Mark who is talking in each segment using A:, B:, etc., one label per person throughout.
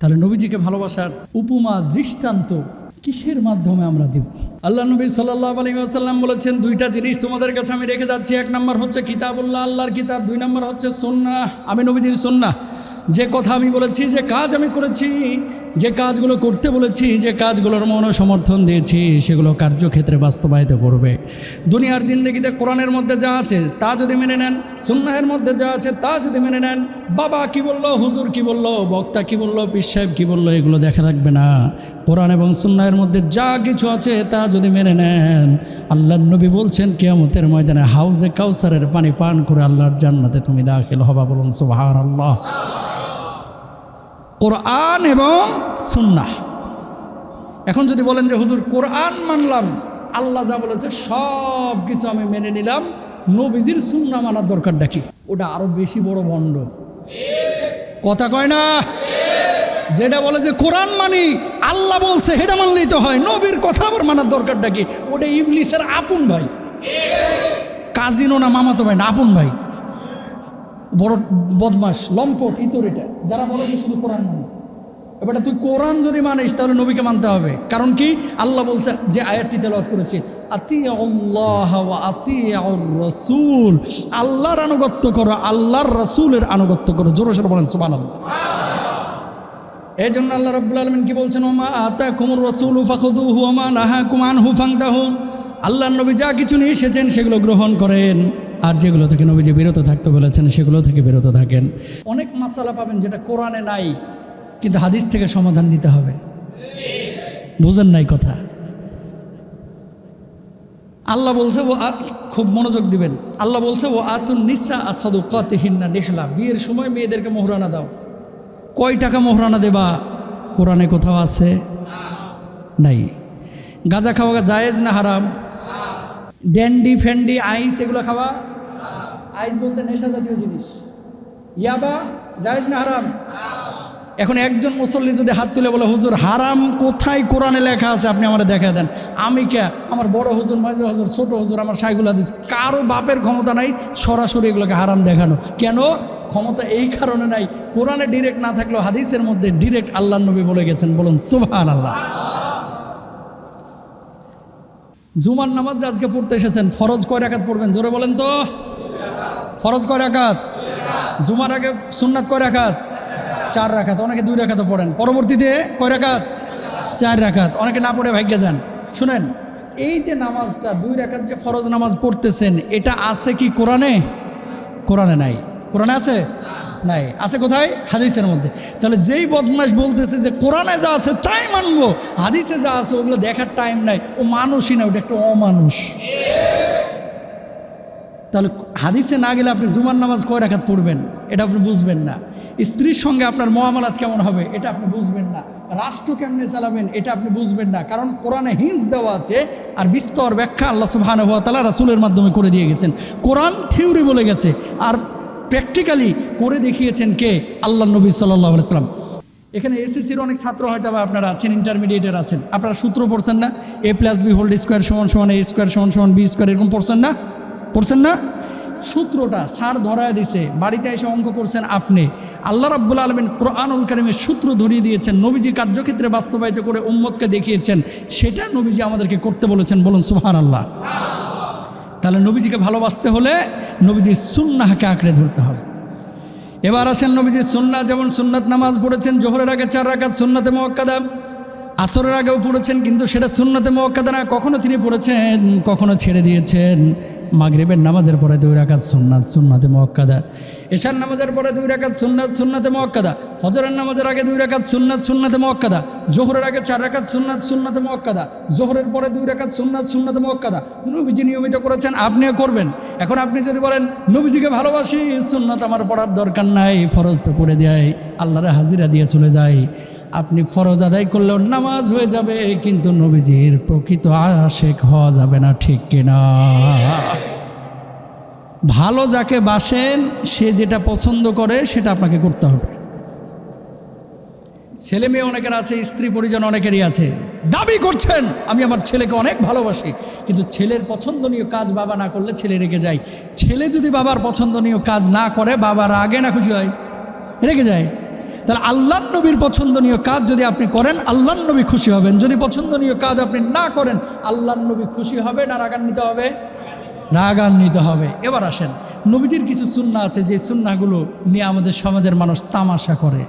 A: তাহলে নবীজিকে ভালোবাসার উপমা, দৃষ্টান্ত কিসের মাধ্যমে আমরা দেব? আল্লাহ নবী সাল্লাহ আলী আসাল্লাম বলেছেন, দুইটা জিনিস তোমাদের কাছে আমি রেখে যাচ্ছি। এক নম্বর হচ্ছে কিতাবুল্লাহ, আল্লাহর কিতাব। দুই নম্বর হচ্ছে সন্না আমি নবীজির সন্না যে কথা আমি বলেছি, যে কাজ আমি করেছি, যে কাজগুলো করতে বলেছি, যে কাজগুলোর মন সমর্থন দিয়েছি, সেগুলো কার্যক্ষেত্রে বাস্তবায়িত করবে। দুনিয়ার জিন্দগিতে কোরআনের মধ্যে যা আছে, তা যদি মেনে নেন, সুন্নাহের মধ্যে যা আছে, তা যদি মেনে নেন, বাবা কি বলল, হুজুর কি বলল, বক্তা কি বলল, পীর সাহেব কি বলল, এগুলো দেখা রাখবে না। কোরআন এবং সুন্নাহের মধ্যে যা কিছু আছে, তা যদি মেনে নেন আল্লাহ নবী বলছেন, কেয়ামতের ময়দানে হাউজে কাউসারের পানি পান করে আল্লাহর জান্নাতে তুমি দাখিল হবা বলুন সুবাহান আল্লাহ কোরআন এবং সুন্নাহ। এখন যদি বলেন যে, হুজুর, কোরআন মানলাম, আল্লাহ যা বলেছে, সব কিছু আমি মেনে নিলাম, নবীজির সুন্না মানার দরকার কি? ওটা আরও বেশি বড় ভণ্ড। কথা কয় না? যেটা বলে যে, কোরআন মানি, আল্লাহ বলছে, সেটা মানলেই তো হয়, নবীর কথা আবার মানার দরকার ডাকি ওটা ইংলিশের আপন ভাই। কাজিনো না মামাতো ভাই না, আপন ভাই। বড় বদমাস লম্পট ইতরিটা যারা বলে যে শুধু কোরআন মানে। এবারে তুই কোরআন যদি মানিস, তাহলে নবীকে মানতে হবে। কারণ কি? আল্লাহ বলছে, যে আয়াতটি তেলাওয়াত করেছে আতি আল্লাহ আতি রসুল। আল্লাহর আনুগত্য করো, আল্লাহর রসুলের আনুগত্য করো। জোরে সরে বলেন সুবান এই জন্য আল্লাহ রব্বুল আলমিন কি বলছেন? ওমা আতা কুমুর রসুল ফাখুদু হুমা কুমান আল্লাহ নবী যা কিছু নিয়ে এসেছেন, সেগুলো গ্রহণ করেন। আর যেগুলো থেকে নবীজি বিরত থাকতে বলেছেন, সেগুলো থেকে বিরত থাকেন। অনেক মাসালা পাবেন যেটা কোরআনে নাই, কিন্তু হাদিস থেকে সমাধান দিতে হবে। বুঝেন নাই কথা? আল্লাহ বলছে, ও খুব মনোযোগ দিবেন। আল্লাহ বলছে, ও আতুন নিসা আসাদু কতহিন্না নেহলা। বিয়ের সময় মেয়েদেরকে মোহরানা দাও। কয় টাকা মোহরানা দেবা? কোরআনে কোথাও আছে? নাই। গাঁজা খাওয়া জায়েজ না হারাম? ড্যান্ডি ফ্যান্ডি আইস, এগুলো খাওয়া? আইস বলতে নেশা জাতীয় জিনিস। ইয়াবা, জায়েজ না হারাম? এখন একজন মুসল্লি যদি হাত তুলে বলে, হুজুর, হারাম কোথায়? কোরআনে লেখা আছে, আপনি আমার দেখা দেন। আমি কে? আমার বড় হুজুর, মাঝে হুজুর, ছোট হুজুর, আমার সাইগুল হাদিস। কারও বাপের ক্ষমতা নাই সরাসরি এগুলোকে হারাম দেখানো। কেন? ক্ষমতা এই কারণে নাই। কোরআনে ডিরেক্ট না থাকলেও হাদিসের মধ্যে ডিরেক্ট আল্লাহ নবী বলে গেছেন। বলুন সুবহান আল্লাহ জুমার নামাজ আজকে পড়তে এসেছেন, ফরজ কয় রাকাত পড়বেন? জোরে বলেন তো। ফরজ কয় রাকাত? জুমার আগে সুন্নাত কয় রাখাত চার রাখাত অনেকে দুই রাখাতও পড়েন। পরবর্তীতে কয় রাখাত চার রাখাত অনেকে না পড়ে ভাগ্যে যান। শুনেন, এই যে নামাজটা, দুই রাখাত যে ফরজ নামাজ পড়তেছেন, এটা আছে কি কোরআনে? কোরআনে নাই। কোরআনে আছে? নাই। আছে কোথায়? হাদিসের মধ্যে। তাহলে যেই বদমাস বলতেছে যে কোরআনে যা আছে তাই মানবো, হাদিসে যা আছে ওগুলো দেখার টাইম নাই। ও মানুষই না, ওটা একটা অমানুষ। তাহলে হাদিসে না গেলে আপনি জুমার নামাজ কয় রাখাত পড়বেন? এটা আপনি বুঝবেন না। স্ত্রীর সঙ্গে আপনার মহামালাত কেমন হবে? এটা আপনি বুঝবেন না। রাষ্ট্র কেমনে চালাবেন? এটা আপনি বুঝবেন না। কারণ কোরআনে হিংস দেওয়া আছে আর বিস্তর ব্যাখ্যা আল্লাহ সুবহান তালা রাসুলের মাধ্যমে করে দিয়ে গেছেন। কোরআন থিওরি বলে গেছে। আর প্র্যাকটিক্যালি করে দেখিয়েছেন কে? আল্লাহ নবী সাল্লাহ সাল্লাম এখানে এসএসসির অনেক ছাত্র হয়তো বা আপনারা আছেন ইন্টারমিডিয়েটের আছেন। আপনারা সূত্র পড়ছেন না? A plus B whole square সমান সমান এ স্কোয়ার সমান সমান বি স্কোয়ার এরকম পড়ছেন না? পড়ছেন না? সূত্রটা সার ধরায় দিছে, বাড়িতে এসে অঙ্ক করছেন আপনি। আল্লাহ রাব্বুল আলমিন কোরআনুল কারিমের সূত্র ধরিয়ে দিয়েছেন, নবীজি কার্যক্ষেত্রে বাস্তবায়িত করে উম্মতকে দেখিয়েছেন। সেটা নবীজি আমাদেরকে করতে বলেছেন, বলুন সুহান আল্লাহ তাহলে নবীজিকে ভালোবাসতে হলে নবীজির সুন্নাহকে আঁকড়ে ধরতে হবে। এবার আসেন নবীজি সুন্না যেমন সুন্নাত নামাজ পড়েছেন, জোহরের আগে চার রাকাত সুন্নাতে মোয়াক্কাদা আসরের আগেও পড়েছেন, কিন্তু সেটা সুন্নাতে মোয়াক্কাদা না, কখনো তিনি পড়েছেন, কখনো ছেড়ে দিয়েছেন। মাগরিবের নামাজের পরে দুই রাকাত সুন্নাত, সুন্নাতে মোয়াক্কাদা। এশার নামাজের পরে দুই রাকাত সুন্নাত, সুন্নাতে মোয়াক্কাদা। ফজরের নামাজের আগে দুই রাকাত সুন্নাত, সুন্নাতে মোয়াক্কাদা। জোহরের আগে চার রাকাত সুন্নাত, সুন্নাতে মোয়াক্কাদা। জোহরের পরে দুই রাকাত সুন্নাত, সুন্নাতে মোয়াক্কাদা। নবীজি নিয়মিত করেছেন, আপনিও করবেন। এখন আপনি যদি বলেন, নবীজিকে ভালোবাসি, সুন্নাত আমার পড়ার দরকার নাই, ফরজ তো পড়ে দেয়, আল্লাহরে হাজিরা দিয়ে চলে যায়। আপনি ফরজ আদায় করলেও নামাজ হয়ে যাবে, কিন্তু নবীজির প্রকৃত আশেক হওয়া যাবে না, ঠিক কিনা? ভালো যাকে বাসেন, সে যেটা পছন্দ করে, সেটা আপনাকে করতে হবে। ছেলে মেয়ে অনেকের আছে, স্ত্রী পরিজন অনেকেরই আছে। দাবি করছেন, আমি আমার ছেলেকে অনেক ভালোবাসি, কিন্তু ছেলের পছন্দনীয় কাজ বাবা না করলে ছেলে রেগে যায়। ছেলে যদি বাবার পছন্দনীয় কাজ না করে, বাবার আগে না খুশি হয়, রেগে যায়। তাহলে আল্লাহ নবীর পছন্দনীয় কাজ যদি আপনি করেন আল্লাহ নবী খুশি হবেন। যদি পছন্দনীয় কাজ আপনি না করেন আল্লাহ নবী খুশি হবে না রাগান্বিত হবে? রাগান্বিত হবে। এবার আসেন, নবীজির কিছু সুন্না আছে, যে সুন্নাগুলো নিয়ে আমাদের সমাজের মানুষ তামাশা করে।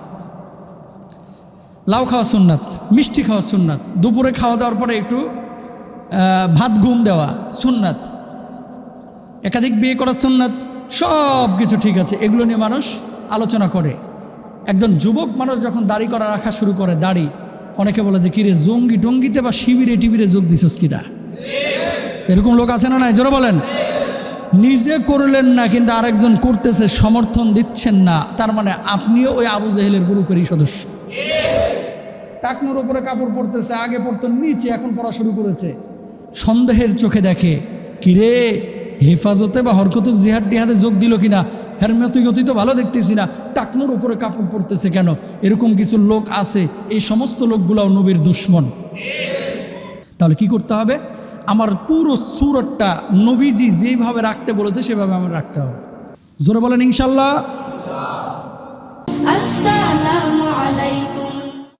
A: লাউ খাওয়া সুন্নাত, মিষ্টি খাওয়া সুন্নাত, দুপুরে খাওয়া দাওয়ার পরে একটু ভাত ঘুম দেওয়া, সুন্নাত। একাধিক বিয়ে করা সুন্নাত সব কিছু ঠিক আছে। এগুলো নিয়ে মানুষ আলোচনা করে। একজন যুবক মানুষ যখন দাড়ি করা রাখা শুরু করে দাড়ি, অনেকে বলে যে, কিরে, জঙ্গি টঙ্গিতে বা শিবিরে টিবিরে যোগ দিছস কিরা এরকম লোক আছে না নাই? জোরে বলেন। নিজে করলেন না, কিন্তু আরেকজন করতেছে, সমর্থন দিচ্ছেন না। তার মানে আপনিও ওই আবু জাহেলের গ্রুপেরই সদস্য। টাকনুর ওপরে কাপড় পরতেছে, আগে পড়তো নিচে এখন পড়া শুরু করেছে। সন্দেহের চোখে দেখে, কিরে, হেফাজতে বা হরকতুল জিহাদ টিহাদে যোগ দিল কিনা? হেলমেট গতি তো ভালো দেখতেছি না। টাকনুর উপরে কাপড় পরতেছে কেন? এরকম কিছু লোক আছে, এই সমস্ত লোকগুলাও নবীর দুশ্মন। তাহলে কি করতে হবে? আমার পুরো সুরটটা নবীজি যেভাবে রাখতে বলেছে, সেভাবে আমার রাখতে হবে। জোরে বলেন ইনশাল্লাহ।